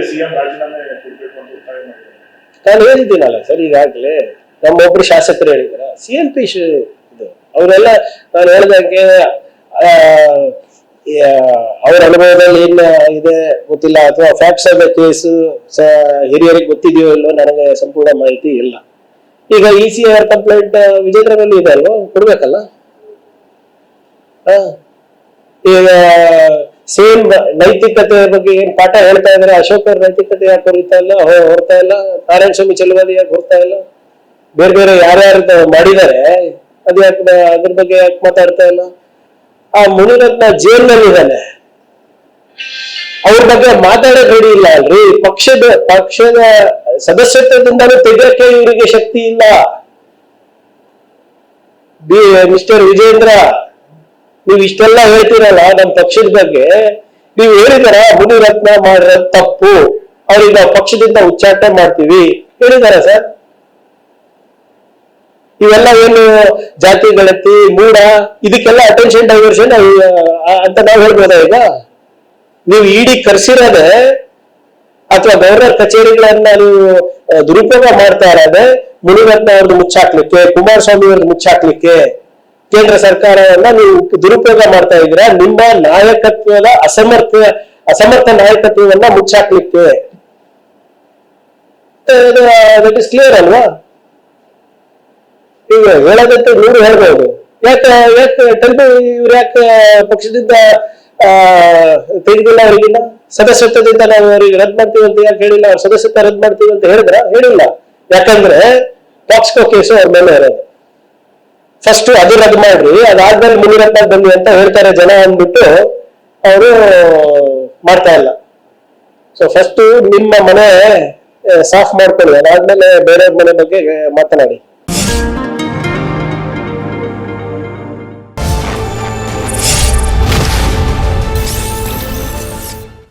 ಅಷ್ಟೇ ಹೇಳಿದ್ದೀನಲ್ಲ ಸರ್, ಈಗಾಗಲೇ ನಮ್ಮೊಬ್ರು ಶಾಸಕರು ಹೇಳಿದಾರ ಸಿ ಎಂ ಪಿ ಇದು. ಅವರೆಲ್ಲ ನಾನು ಹೇಳ್ದಂಗೆ ಅವ್ರ ಅನುಭವದಲ್ಲಿ ಏನ್ ಇದೆ ಗೊತ್ತಿಲ್ಲ, ಅಥವಾ ಫ್ಯಾಕ್ಟ್ಸ್ ಆಫ್ ಕೇಸ್ ಹಿರಿಯರಿಗೆ ಗೊತ್ತಿದೆಯೋ ಇಲ್ಲೋ ನನಗೆ ಸಂಪೂರ್ಣ ಮಾಹಿತಿ ಇಲ್ಲ. ಈಗ ಇ ಸಿ ಆರ್ ಕಂಪ್ಲೇಂಟ್ ವಿಜೇಂದ್ರನಲ್ಲಿ ಇದೆ ಅಲ್ವಾ? ಕೊಡ್ಬೇಕಲ್ಲ. ಈಗ ಸೇಮ್ ನೈತಿಕತೆ ಬಗ್ಗೆ ಏನ್ ಪಾಠ ಹೇಳ್ತಾ ಇದ್ರೆ ಅಶೋಕ್ ನೈತಿಕತೆ ಯಾಕೆ ಹೊರಿತಾ ಇಲ್ಲ? ಹೊರತಾ ಇಲ್ಲ? ನಾರಾಯಣ ಸ್ವಾಮಿ ಚೆಲುವಾದಿ ಯಾಕೆ ಹೊರತಾ ಇಲ್ಲ? ಬೇರೆ ಬೇರೆ ಯಾರ್ಯಾರು ಮಾಡಿದ್ದಾರೆ, ಅದ್ ಯಾಕೆ ಅದ್ರ ಬಗ್ಗೆ ಯಾಕೆ ಮಾತಾಡ್ತಾ ಇಲ್ಲ? ಆ ಮುನಿರತ್ನ ಜೇಲ್ನಲ್ಲಿ ಇದ್ದಾನೆ ಅವ್ರ ಬಗ್ಗೆ ಮಾತಾಡೋಕ್ ರೆಡಿ ಇಲ್ಲ ಅಲ್ರಿ. ಪಕ್ಷದ ಪಕ್ಷದ ಸದಸ್ಯತ್ವದಿಂದಲೂ ತೆಗೆಯಕ್ಕೆ ಇವರಿಗೆ ಶಕ್ತಿ ಇಲ್ಲ. ಬಿ ಮಿಸ್ಟರ್ ವಿಜೇಂದ್ರ ನೀವು ಇಷ್ಟೆಲ್ಲ ಹೇಳ್ತೀರಲ್ಲ ನಮ್ಮ ಪಕ್ಷದ ಬಗ್ಗೆ, ನೀವು ಹೇಳಿದಾರ ಮುನಿರತ್ನ ಮಾಡಿರೋದ್ ತಪ್ಪು ಅವ್ರಿಗೆ ನಾವು ಪಕ್ಷದಿಂದ ಉಚ್ಚಾಟನೆ ಮಾಡ್ತೀವಿ. ಹೇಳಿದಾರ ಸರ್. ಇವೆಲ್ಲ ಏನು ಜಾತಿ, ಗಣತಿ ಮೂಡ ಇದಕ್ಕೆಲ್ಲ ಅಟೆನ್ಷನ್ ಡೈವರ್ಷನ್ ಅಂತ ನಾವು ಹೇಳ್ಬೋದ ಈಗ? ನೀವು ಇಡಿ ಕರ್ಸಿರೋದೆ, ಅಥವಾ ಗವರ್ನರ್ ಕಚೇರಿಗಳನ್ನ ನೀವು, ದುರುಪಯೋಗ ಮಾಡ್ತಾ ಇರೋದೆ, ಮುನಿರತ್ನ ಅವ್ರದ್ದು ಮುಚ್ಚಾಕ್ಲಿಕ್ಕೆ, ಕುಮಾರಸ್ವಾಮಿ ಅವ್ರದ್ದು ಮುಚ್ಚಾಕ್ಲಿಕ್ಕೆ ಕೇಂದ್ರ ಸರ್ಕಾರವನ್ನ ನೀವು ದುರುಪಯೋಗ ಮಾಡ್ತಾ ಇದ್ದೀರಾ? ನಿಮ್ಮ ನಾಯಕತ್ವದ ಅಸಮರ್ಥ ಅಸಮರ್ಥ ನಾಯಕತ್ವವನ್ನ ಮುಚ್ಚಾಕ್ಲಿಕ್ಕೆ. ದಟ್ ಇಸ್ ಕ್ಲಿಯರ್ ಅಲ್ವಾ? ಈಗ ಹೇಳೋದಂತೆ ನೀವು ಹೇಳ್ಬೋದು. ಯಾಕೆ ಯಾಕೆ ಟೆಂಪು ಇವ್ರು ಯಾಕೆ ಪಕ್ಷದಿಂದ ತೆಗೆದಿಲ್ಲ ಅವರಿಗಿಲ್ಲ ಸದಸ್ಯತ್ವದಿಂದ ನಾವು ಅವರಿಗೆ ರದ್ದು ಮಾಡ್ತೀವಿ ಅಂತ ಯಾಕೆ ಹೇಳಿಲ್ಲ? ಅವ್ರ ಸದಸ್ಯತ್ವ ರದ್ದು ಮಾಡ್ತೀವಿ ಅಂತ ಹೇಳಿದ್ರ? ಹೇಳಿಲ್ಲ. ಯಾಕಂದ್ರೆ ಪಾಕ್ಸ್ಕೋ ಕೇಸು ಅವ್ರ ಮೇಲೆ ಇರೋದು. ಫಸ್ಟ್ ಅದು ರದ್ದು ಮಾಡ್ರಿ. ಅದಾದ್ಮೇಲೆ ಬನ್ನಿ ಅಂತ ಹೇಳ್ತಾರೆ ಜನ ಅಂದ್ಬಿಟ್ಟು ಅವರು ಮಾಡ್ತಾ ಇಲ್ಲ. ಸೊ ಫಸ್ಟ್ ನಿಮ್ಮ ಮನೆ ಸಾಫ್ ಮಾಡ್ಕೊಳ್ಳಿ. ಅದಾದ್ಮೇಲೆ ಬೇರೆಯವ್ರ ಮನೆ ಬಗ್ಗೆ ಮಾತನಾಡಿ.